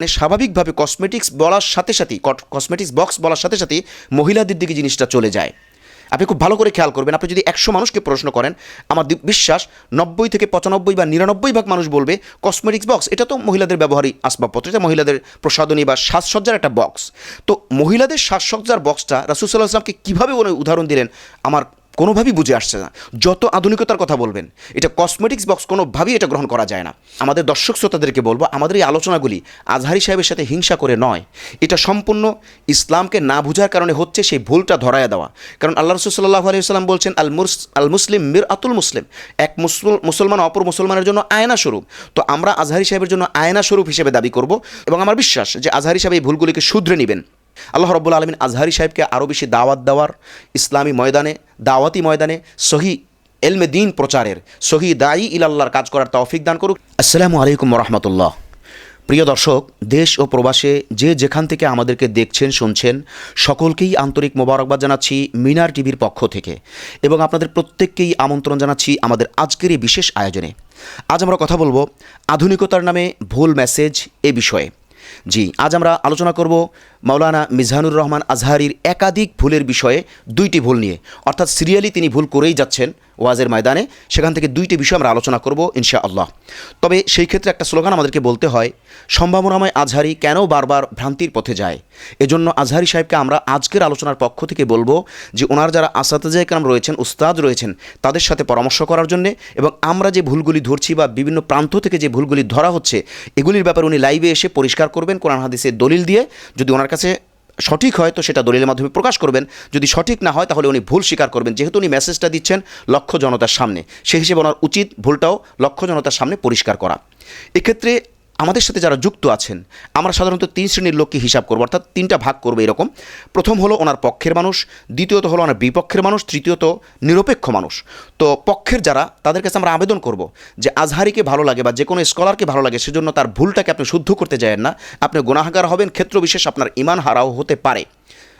মানে স্বাভাবিকভাবে কসমেটিক্স বলার সাথে সাথেই কসমেটিক্স বক্স বলার সাথে সাথেই মহিলাদের দিকে জিনিসটা চলে যায়। আপনি খুব ভালো করে খেয়াল করবেন, আপনি যদি একশো মানুষকে প্রশ্ন করেন, আমার বিশ্বাস নব্বই থেকে পঁচানব্বই বা নিরানব্বই ভাগ মানুষ বলবে কসমেটিক্স বক্স এটা তো মহিলাদের ব্যবহারী আসবাবপত্র, এটা মহিলাদের প্রসাধনী বা সাজসজ্জার একটা বক্স তো মহিলাদের সাজসজ্জার বক্সটা রাসুসাল্লাহ আসলামকে কীভাবে উনি উদাহরণ দিলেন? আমার কোনোভাবেই বুঝে আসছে না। যত আধুনিকতার কথা বলবেন, এটা কসমেটিক্স বক্স কোনোভাবেই এটা গ্রহণ করা যায় না। আমাদের দর্শক শ্রোতাদেরকে বলব, আমাদের এই আলোচনাগুলি আজহারি সাহেবের সাথে হিংসা করে নয়। এটা সম্পূর্ণ ইসলামকে না বুঝার কারণে হচ্ছে সেই ভুলটা ধরায় দেওয়া। কারণ আল্লাহ রসুল সাল্লাহ বলছেন, আল মুস আল মুসলিম মির আতুল মুসলিম। এক মুসল- মুসলমান অপর মুসলমানের জন্য আয়না স্বরূপ। তো আমরা আজহারি সাহেবের জন্য আয়না স্বরূপ হিসেবে দাবি করব এবং আমার বিশ্বাস যে আজহারি সাহেব এই ভুলগুলিকে শুধরে নেবেন। আল্লাহ রব্বুল আলমিন আজহারি সাহেবকে আরও বেশি দাওয়াত দেওয়ার ইসলামী ময়দানে, দাওয়াতি ময়দানে সহি এলমে দিন প্রচারের, সহি দায়ী ইলাল্লাহর কাজ করার তৌফিক দান করুক। আসসালামু আলাইকুম রহমতুল্লাহ। প্রিয় দর্শক, দেশ ও প্রবাসে যে যেখান থেকে আমাদেরকে দেখছেন, শুনছেন, সকলকেই আন্তরিক মোবারকবাদ জানাচ্ছি মিনার টিভির পক্ষ থেকে এবং আপনাদের প্রত্যেককেই আমন্ত্রণ জানাচ্ছি আমাদের আজকের এই বিশেষ আয়োজনে। আজ আমরা কথা বলব আধুনিকতার নামে ভুল মেসেজ এ বিষয়ে। জি, আজ আমরা আলোচনা করব মাওলানা মিজানুর রহমান আজহারির একাধিক ভুলের বিষয়ে দুইটি ভুল নিয়ে। অর্থাৎ সিরিয়ালি তিনি ভুল করেই যাচ্ছেন ওয়াজের ময়দানে। সেখান থেকে দুইটি বিষয় আমরা আলোচনা করব ইনশা আল্লাহ তবে সেই ক্ষেত্রে একটা স্লোগান আমাদেরকে বলতে হয়, সম্ভাবনাময় আজহারি কেন বারবার ভ্রান্তির পথে যায়? এজন্য আজহারি সাহেবকে আমরা আজকের আলোচনার পক্ষ থেকে বলব যে ওনার যারা আসাতাজা একরাম রয়েছেন, উস্তাদ রয়েছেন, তাদের সাথে পরামর্শ করার জন্যে এবং আমরা যে ভুলগুলি ধরছি বা বিভিন্ন প্রান্ত থেকে যে ভুলগুলি ধরা হচ্ছে, এগুলির ব্যাপারে উনি লাইভে এসে পরিষ্কার করবেন, কোরআন হাদিসের দলিল দিয়ে। যদি ওনার কাছে সঠিক হয় তো সেটা দলিলের মাধ্যমে প্রকাশ করবেন। যদি সঠিক না হয় তাহলে উনি ভুল স্বীকার করবেন। যেহেতু উনি মেসেজটা দিচ্ছেন লক্ষ্য জনতার সামনে। সেই হিসেবে ওনার উচিত ভুলটাও লক্ষ্য জনতার সামনে পরিষ্কার করা। এক্ষেত্রে আমাদের সাথে যারা যুক্ত আছেন, আমরা সাধারণত তিন শ্রেণির লোককে হিসাব করব, অর্থাৎ তিনটা ভাগ করব এরকম। প্রথম হলো ওনার পক্ষের মানুষ, দ্বিতীয়ত হলো ওনার বিপক্ষের মানুষ, তৃতীয়ত নিরপেক্ষ মানুষ। তো পক্ষের যারা, তাদের কাছে আমরা আবেদন করব যে আজহারিকে ভালো লাগে বা যে কোনো স্কলারকে ভালো লাগে, সেজন্য তার ভুলটাকে আপনি শুদ্ধ করতে যায়েন না। আপনি গুণাহাগার হবেন, ক্ষেত্রবিশেষ আপনার ইমান হারাও হতে পারে।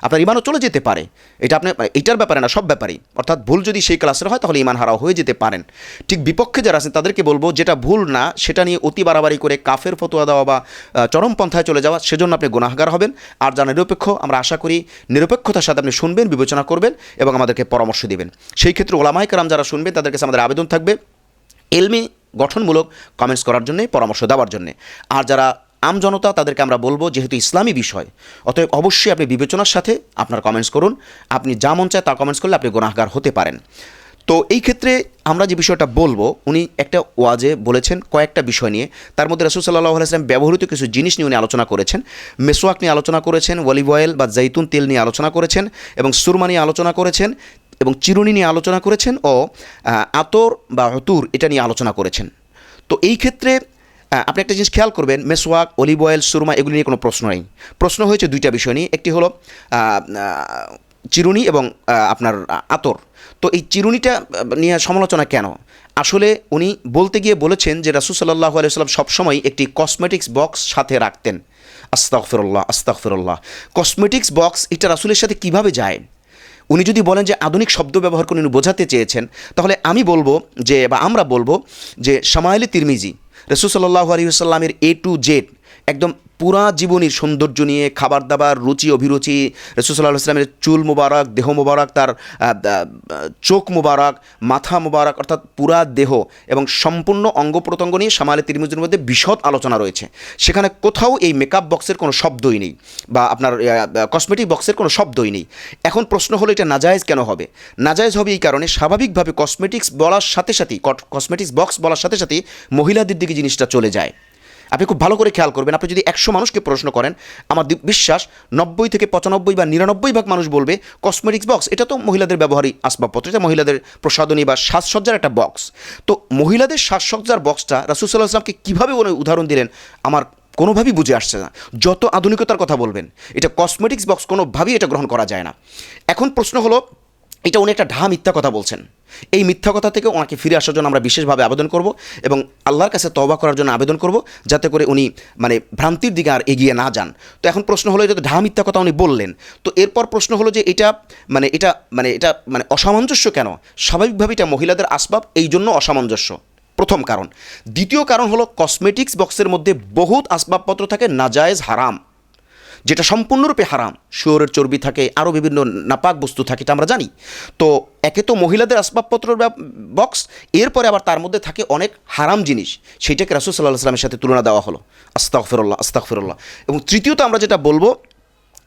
আপনার ইমানও চলে যেতে পারে। এটা আপনি এটার ব্যাপারে না, সব ব্যাপারেই। অর্থাৎ ভুল যদি সেই ক্লাসের হয়, তাহলে ইমান হারাও হয়ে যেতে পারেন। ঠিক বিপক্ষে যারা আছেন, তাদেরকে বলব, যেটা ভুল না, সেটা নিয়ে অতি বাড়াবাড়ি করে কাফের ফতোয়া দেওয়া বা চরমপন্থায় চলে যাওয়া, সেজন্য আপনি গুণাহগার হবেন। আর যারা নিরপেক্ষ, আমরা আশা করি নিরপেক্ষতার সাথে আপনি শুনবেন, বিবেচনা করবেন এবং আমাদেরকে পরামর্শ দিবেন। সেই ক্ষেত্রে ওলামাই কারাম যারা শুনবেন তাদের কাছে আমাদের আবেদন থাকবে, এলমি গঠনমূলক কমেন্টস করার জন্যে, পরামর্শ দেওয়ার জন্যে। আর যারা আম জনতা তাদেরকে আমরা বলব যেহেতু ইসলামী বিষয়, অতএব অবশ্যই আপনি বিবেচনার সাথে আপনার কমেন্টস করুন। আপনি যা মন চায় তা কমেন্টস করলে আপনি গুণাহগার হতে পারেন। তো এই ক্ষেত্রে আমরা যে বিষয়টা বলব, উনি একটা ওয়াজে বলেছেন কয়েকটা বিষয় নিয়ে। তার মধ্যে রসুল সাল্লাহ আলাইসলাম ব্যবহৃত কিছু জিনিস নিয়ে উনি আলোচনা করেছেন। মেসোয়াক নিয়ে আলোচনা করেছেন অলিভ অয়েল বা জৈতুন তেল নিয়ে আলোচনা করেছেন এবং সুরমা নিয়ে আলোচনা করেছেন এবং চিরুনি নিয়ে আলোচনা করেছেন ও আতর বা হতুর এটা নিয়ে আলোচনা করেছেন। তো এই ক্ষেত্রে আপনি একটা জিনিস খেয়াল করবেন, মেসওয়াক, অলিভ অয়েল, সুরমা, এগুলি নিয়ে কোনো প্রশ্ন নেই। প্রশ্ন হয়েছে দুইটা বিষয় নিয়ে। একটি হলো চিরুনি এবং আপনার আতর। তো এই চিরুনিটা নিয়ে সমালোচনা কেন? আসলে উনি বলতে গিয়ে বলেছেন যে রাসুল সাল্লাহ আলাইসাল্লাম সবসময় একটি কসমেটিক্স বক্স সাথে রাখতেন। আস্তাগফিরুল্লাহ আস্তাগফিরুল্লাহ। কসমেটিক্স বক্স এটা রাসুলের সাথে কীভাবে যায়? উনি যদি বলেন যে আধুনিক শব্দ ব্যবহার করে উনি বোঝাতে চেয়েছেন, তাহলে আমি বলব যে, বা আমরা বলব যে সামাইলি তিরমিজি রসুসাল্লাহ আলহিসাল্লামের এ টু জেড একদম পুরা জীবনীর সৌন্দর্য নিয়ে খাবার দাবার রুচি, অভিরুচি রসুসাল্লাহ ইসলামের চুল মোবারক, দেহ মোবারক, তার চোখ মোবারক, মাথা মোবারক, অর্থাৎ পুরা দেহ এবং সম্পূর্ণ অঙ্গ প্রত্যঙ্গ নিয়ে সামালে তিরমিজের মধ্যে বিশদ আলোচনা রয়েছে। সেখানে কোথাও এই মেকআপ বক্সের কোনো শব্দই নেই বা আপনার কসমেটিক বক্সের কোনো শব্দই নেই। এখন প্রশ্ন হলো এটা নাজায়েজ কেন হবে? নাজায়েজ হবে এই কারণে স্বাভাবিকভাবে কসমেটিক্স বলার সাথে সাথেই কসমেটিক্স বক্স বলার সাথে সাথেই মহিলাদের দিকে জিনিসটা চলে যায়। আপনি খুব ভালো করে খেয়াল করবেন। আপনি যদি একশো মানুষকে প্রশ্ন করেন, আমার বিশ্বাস নব্বই থেকে পঁচানব্বই বা নিরানব্বই ভাগ মানুষ বলবে, কসমেটিক্স বক্স। এটা তো মহিলাদের ব্যবহারী আসবাবপত্র, এটা মহিলাদের প্রসাধনী বা সাজসজ্জার একটা বক্স। তো মহিলাদের সাজসজ্জার বক্সটা রাসুসাল্লাহ আসলামকে কীভাবে উদাহরণ দিলেন, আমার কোনোভাবেই বুঝে আসছে না। যত আধুনিকতার কথা বলবেন, এটা কসমেটিক্স বক্স কোনোভাবেই এটা গ্রহণ করা যায় না। এখন প্রশ্ন হলো এটা উনি একটা ঢা মিথ্যা কথা বলছেন। এই মিথ্যা কথা থেকে ওনাকে ফিরে আসার জন্য আমরা বিশেষভাবে আবেদন করব এবং আল্লাহর কাছে তওবা করার জন্য আবেদন করব যাতে করে উনি মানে ভ্রান্তির দিকে আর এগিয়ে না যান। তো এখন প্রশ্ন হলো এটা তো ঢা মিথ্যা কথা উনি বললেন, তো এরপর প্রশ্ন হলো যে এটা মানে এটা মানে এটা মানে অসামঞ্জস্য কেন? স্বাভাবিকভাবে এটা মহিলাদের আসবাব এই জন্য অসামঞ্জস্য। প্রথম কারণ। দ্বিতীয় কারণ হলো কসমেটিক্স বক্সের মধ্যে বহুত আসবাবপত্র থাকে, নাজায়েজ হারাম। যেটা সম্পূর্ণরূপে হারাম। শুয়োরের চর্বি থাকে, আরও বিভিন্ন নাপাক বস্তু থাকে, এটা আমরা জানি। তো একে তো মহিলাদের আসবাবপত্র বক্স, এরপরে আবার তার মধ্যে থাকে অনেক হারাম জিনিস। সেইটাকে রাসুল সাল্লাহ সাল্লামের সাথে তুলনা দেওয়া হলো। আস্তাক ফেরল্লাহ আস্তাক ফেরল্লাহ এবং তৃতীয়ত আমরা যেটা বলব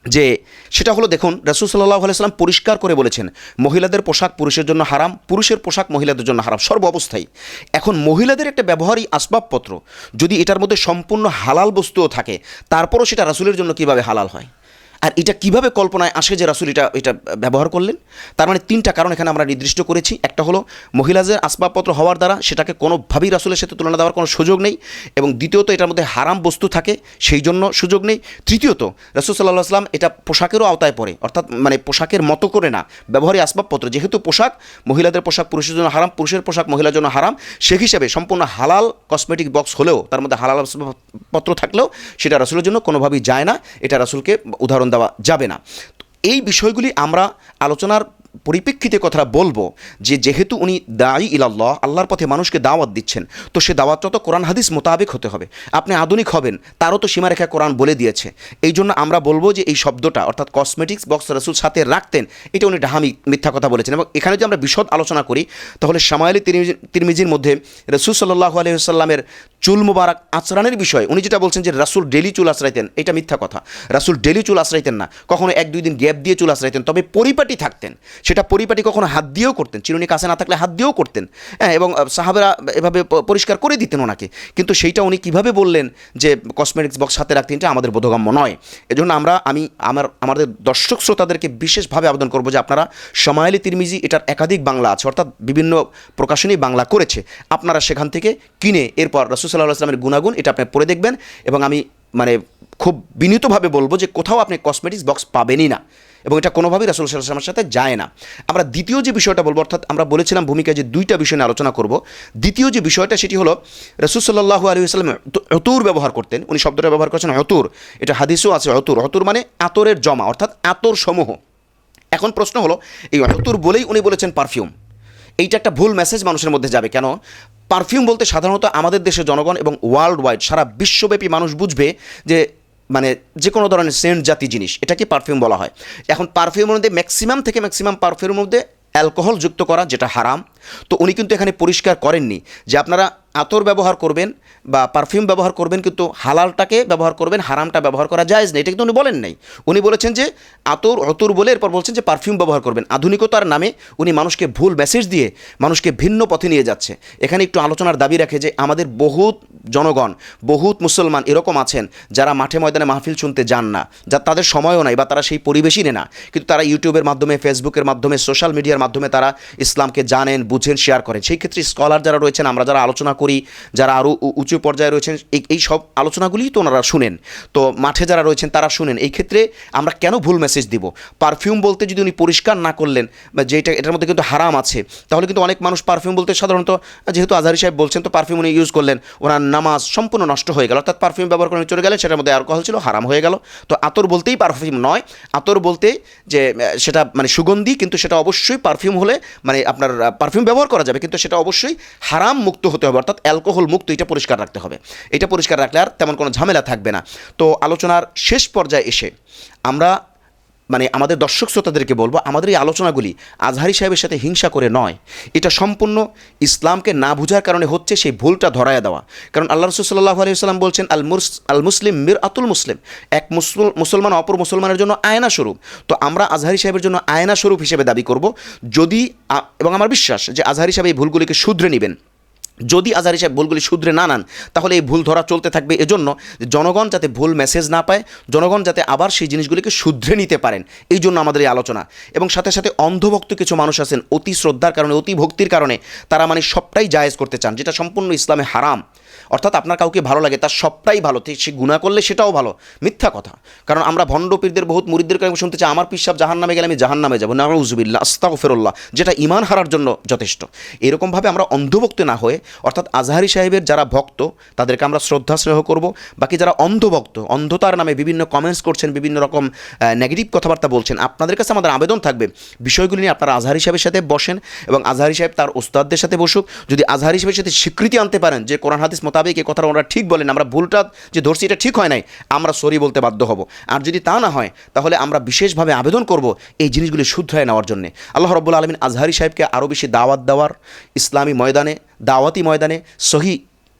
যে সেটা হলো দেখুন, রাসুল সাল্লাহ আলাইসাল্লাম পরিষ্কার করে বলেছেন, মহিলাদের পোশাক পুরুষের জন্য হারাম, পুরুষের পোশাক মহিলাদের জন্য হারাম, সর্ব অবস্থায় এখন মহিলাদের একটা ব্যবহারী আসবাবপত্র। যদি এটার মধ্যে সম্পূর্ণ হালাল বস্তুও থাকে, তারপরও সেটা রাসুলের জন্য কীভাবে হালাল হয়? আর এটা কীভাবে কল্পনায় আসে যে রাসুল এটা এটা ব্যবহার করলেন? তার মানে তিনটা কারণ এখানে আমরা নির্দিষ্ট করেছি। একটা হলো, মহিলাদের আসবাবপত্র হওয়ার দ্বারা সেটাকে কোনোভাবেই রাসুলের সাথে তুলনা দেওয়ার কোনো সুযোগ নেই। এবং দ্বিতীয়ত, এটার মধ্যে হারাম বস্তু থাকে, সেই জন্য সুযোগ নেই। তৃতীয়ত, রাসুল সাল্লাহ আসলাম এটা পোশাকেরও আওতায় পড়ে। অর্থাৎ মানে পোশাকের মতো করে না, ব্যবহারী আসবাবপত্র। যেহেতু পোশাক, মহিলাদের পোশাক পুরুষের জন্য হারাম, পুরুষের পোশাক মহিলার জন্য হারাম। সে হিসাবে সম্পূর্ণ হালাল কসমেটিক বক্স হলেও, তার মধ্যে হালাল আসবাবপত্র থাকলেও সেটা রাসুলের জন্য কোনোভাবেই যায় না। এটা রাসুলকে উদাহরণ দেওয়া যাবে না। এই বিষয়গুলি আমরা আলোচনার পরিপ্রেক্ষিতে কথা বলব যে যেহেতু উনি দায়ী ইলাল্লাহ, আল্লাহর পথে মানুষকে দাওয়াত দিচ্ছেন, তো সে দাওয়াতটা তো কোরআন হাদিস মোতাবেক হতে হবে। আপনি আধুনিক হবেন, তারও তো সীমারেখা কোরআন বলে দিয়েছে। এই জন্য আমরা বলব যে এই শব্দটা, অর্থাৎ কসমেটিক্স বক্স রসুল সাথে রাখতেন, এটা উনি ডাহামি মিথ্যা কথা বলেছেন। এবং এখানে যদি আমরা বিশদ আলোচনা করি, তাহলে সামায়ালি তিরমিজির মধ্যে রসুল সাল্লাহ আলহিহাল্লামের চুল মুবারক আচরণের বিষয়ে উনি যেটা বলছেন যে রাসুল ডেলি চুল আশ্রাইতেন, এটা মিথ্যা কথা। রাসুল ডেলি চুল আশ্রাইতেন না, কখনো এক দুই দিন গ্যাপ দিয়ে চুল আশ্রাইতেন, তবে পরিপাটি থাকতেন। সেটা পরিপাটি কখনো হাত দিয়েও করতেন, চিরুনি কাছে না থাকলে হাত দিয়েও করতেন। হ্যাঁ এবং সাহাবেরা এভাবে পরিষ্কার করে দিতেন ওনাকে। কিন্তু সেইটা উনি কীভাবে বললেন যে কসমেটিক্স বক্স হাতে রাখতেন এটা আমাদের বোধগম্য নয়। এজন্য আমরা, আমি, আমার, আমাদের দর্শক শ্রোতাদেরকে বিশেষভাবে আবেদন করব যে আপনারা সমায়ালি তিরমিজি, এটার একাধিক বাংলা আছে, অর্থাৎ বিভিন্ন প্রকাশনী বাংলা করেছে। আপনারা সেখান থেকে কিনে, এরপর রসুল সাল্লাহ আসলামের গুণাগুণ এটা আপনি পড়ে দেখবেন। এবং আমি মানে খুব বিনীতভাবে বলব যে কোথাও আপনি কসমেটিক্স বক্স পাবেনই না এবং এটা কোনোভাবেই রাসুল সাল্লামের সাথে যায় না। আমরা দ্বিতীয় যে বিষয়টা বলব, অর্থাৎ আমরা বলেছিলাম ভূমিকায় যে দুইটা বিষয় নিয়ে আলোচনা করব, দ্বিতীয় যে বিষয়টা সেটি হলো রসুল সাল্লাহু আলী আসলাম অতুর ব্যবহার করতেন, উনি শব্দটা ব্যবহার করছেন অতুর এটা হাদিসও আছে অতুর অতুর মানে আতরের জমা, অর্থাৎ আতর সমূহ এখন প্রশ্ন হলো, এই অতুর বলেই উনি বলেছেন পারফিউম এইটা একটা ভুল মেসেজ মানুষের মধ্যে যাবে, কেন? পারফিউম বলতে সাধারণত আমাদের দেশের জনগণ এবং ওয়ার্ল্ড ওয়াইড সারা বিশ্বব্যাপী মানুষ বুঝবে যে মানে যে কোনো ধরনের সেন্ট জাতি জিনিস, এটাকে পারফিউম বলা হয়। এখন পারফিউমের মধ্যে ম্যাক্সিমাম থেকে ম্যাক্সিমাম পারফিউমের মধ্যে অ্যালকোহল যুক্ত করা, যেটা হারাম। তো উনি কিন্তু এখানে পরিষ্কার করেননি যে আপনারা আতর ব্যবহার করবেন বা পারফিউম ব্যবহার করবেন, কিন্তু হালালটাকে ব্যবহার করবেন, হারামটা ব্যবহার করা যায় না এটা কিন্তু উনি বলেন নাই। উনি বলেছেন যে আতর, অতুর বলে এরপর বলছেন যে পারফিউম ব্যবহার করবেন। আধুনিকতার নামে উনি মানুষকে ভুল মেসেজ দিয়ে মানুষকে ভিন্ন পথে নিয়ে যাচ্ছে। এখানে একটু আলোচনার দাবি রাখে যে আমাদের বহুত জনগণ, বহুত মুসলমান এরকম আছেন যারা মাঠে ময়দানে মাহফিল শুনতে যান না, যা তাদের সময়ও নাই বা তারা সেই পরিবেশই নেয় না। কিন্তু তারা ইউটিউবের মাধ্যমে, ফেসবুকের মাধ্যমে, সোশ্যাল মিডিয়ার মাধ্যমে তারা ইসলামকে জানেন, বুঝেন শেয়ার করেন। সেই ক্ষেত্রে স্কলার যারা রয়েছেন, আমরা যারা আলোচনা করি, যারা আরও উঁচু পর্যায়ে রয়েছেন, এই সব আলোচনাগুলিই তো ওনারা শুনেন। তো মাঠে যারা রয়েছেন, তারা শুনেন। এই ক্ষেত্রে আমরা কেন ভুল মেসেজ দিব? পারফিউম বলতে যদি উনি পরিষ্কার না করলেন, বা যেটা, এটার মধ্যে কিন্তু হারাম আছে, তাহলে কিন্তু অনেক মানুষ পারফিউম বলতে সাধারণত, যেহেতু আজহারি সাহেব বলছেন, তো পারফিউম উনি ইউজ করলেন, ওনার নামাজ সম্পূর্ণ নষ্ট হয়ে গেল। অর্থাৎ পারফিউম ব্যবহার করে চলে গেলে সেটার মধ্যে অ্যালকোহল ছিল, হারাম হয়ে গেল। তো আতর বলতেই পারফিউম নয়। আতর বলতে যে সেটা মানে সুগন্ধি, কিন্তু সেটা অবশ্যই পারফিউম হলে মানে আপনার পারফিউম ব্যবহার করা যাবে, কিন্তু সেটা অবশ্যই হারাম মুক্ত হতে হবে। অর্থাৎ অ্যালকোহল মুক্ত এটা পরিষ্কার রাখতে হবে। এটা পরিষ্কার রাখলে আর তেমন কোনো ঝামেলা থাকবে না। তো আলোচনার শেষ পর্যায়ে এসে আমরা মানে আমাদের দর্শক শ্রোতাদেরকে বলব, আমাদের এই আলোচনাগুলি আজহারি সাহেবের সাথে হিংসা করে নয়। এটা সম্পূর্ণ ইসলামকে না বুঝার কারণে হচ্ছে সেই ভুলটা ধরায় দেওয়া। কারণ আল্লাহ রসুল্লাহ আলিয়াল্লাম বলছেন, আল মুস আল মুসলিম মির আতুল মুসলিম। এক মুসলমান অপর মুসলমানের জন্য আয়না স্বরূপ তো আমরা আজহারি সাহেবের জন্য আয়না স্বরূপ হিসেবে দাবি করব। যদি এবং আমার বিশ্বাস যে আজহারি সাহেব এই ভুলগুলিকে শুধরে নেবেন। যদি আজহারি সাহেব ভুলগুলি শুধরে না নেন, তাহলে এই ভুল ধরা চলতে থাকবে। এজন্য জনগণ যাতে ভুল মেসেজ না পায়, জনগণ যাতে আবার সেই জিনিসগুলিকে শুধরে নিতে পারেন এই জন্য আমাদের এই আলোচনা। এবং সাথে সাথে অন্ধভক্ত কিছু মানুষ আছেন, অতি শ্রদ্ধার কারণে, অতি ভক্তির কারণে, তারা মানে সবটাই জায়েজ করতে চান, যেটা সম্পূর্ণ ইসলামে হারাম। অর্থাৎ আপনার কাউকে ভালো লাগে, তার সবটাই ভালো সে গুণা করলে সেটাও ভালো। মিথ্যা কথা। কারণ আমরা ভণ্ড পীরদের, বহুত মুরিদদের কাছে শুনতে চাই, আমার পিসাব জাহান নামে গেলে আমি জাহান নামে যাব। না উজুবিল্লা আস্তাক ফেরল্লাহ যেটা ইমান হারার জন্য যথেষ্ট। এরকমভাবে আমরা অন্ধভক্ত না হয়ে, অর্থাৎ আজহারি সাহেবের যারা ভক্ত, তাদেরকে আমরা শ্রদ্ধা স্নেহ করব। বাকি যারা অন্ধভক্ত, অন্ধতার নামে বিভিন্ন কমেন্টস করছেন, বিভিন্ন রকম নেগেটিভ কথাবার্তা বলছেন, আপনাদের কাছে আমাদের আবেদন থাকবে। বিষয়গুলি নিয়ে আপনারা আজহারি সাহেবের সাথে বসেন এবং আজহারি সাহেব তার ওস্তাদদের সাথে বসুক। যদি আজহারি সাহেবের সাথে স্বীকৃতি আনতে পারেন যে কোরআন, হাদিস মোতাবেক এই কথাটা ওনারা ঠিক বলেন, আমরা ভুলটা যে ধরছি এটা ঠিক হয় নাই, আমরা সরি বলতে বাধ্য হব। আর যদি তা না হয়, তাহলে আমরা বিশেষভাবে আবেদন করব এই জিনিসগুলি শুদ্ধরায় নেওয়ার জন্য। আল্লাহ রব্বুল আলমিন আজহারি সাহেবকে আরও বেশি দাওয়াত দেওয়ার, ইসলামী ময়দানে, দাওয়াতি ময়দানে সহি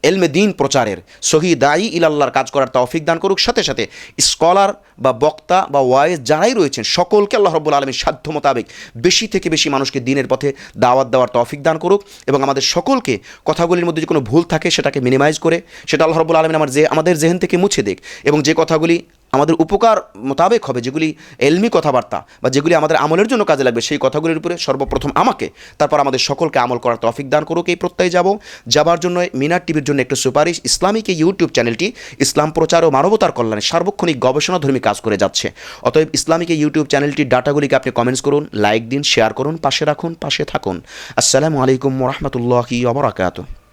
এলমে দিন প্রচারের। সহি দায়ী ইলাল্লার কাজ করার তৌফিক দান করুক। সাথে সাথে স্কলার বা বক্তা বা ওয়াইজ যারাই রয়েছেন, সকলকে আল্লাহ রব্বুল আলমীর সাধ্য মোতাবেক বেশি থেকে বেশি মানুষকে দিনের পথে দাওয়াত দেওয়ার তৌফিক দান করুক এবং আমাদের সকলকে কথাগুলির মধ্যে যে কোনো ভুল থাকে সেটাকে মিনিমাইজ করে, সেটা আল্লাহ রব্বুল আলমিন আমার যে, আমাদের জেহেন থেকে মুছে দেখ এবং যে কথাগুলি আমাদের উপকার মোতাবেক হবে, যেগুলি এলমি কথাবার্তা বা যেগুলি আমাদের আমলের জন্য কাজে লাগবে, সেই কথাগুলির উপরে সর্বপ্রথম আমাকে, তারপর আমাদের সকলকে আমল করার তৌফিক দান করুক, এই প্রত্যয়ে যাব। যাবার জন্য মিনার টিভির জন্য একটু সুপারিশ, ইসলামিক এই ইউটিউব চ্যানেলটি ইসলাম প্রচার ও মানবতার কল্যাণে সার্বক্ষণিক গবেষণাধর্মী কাজ করে যাচ্ছে। অতএব ইসলামিক এই ইউটিউব চ্যানেলটির ডাটাগুলিকে আপনি কমেন্টস করুন লাইক দিন শেয়ার করুন, পাশে রাখুন, পাশে থাকুন। আসসালামু আলাইকুম রহমতুল্লাহি অবরাকাতু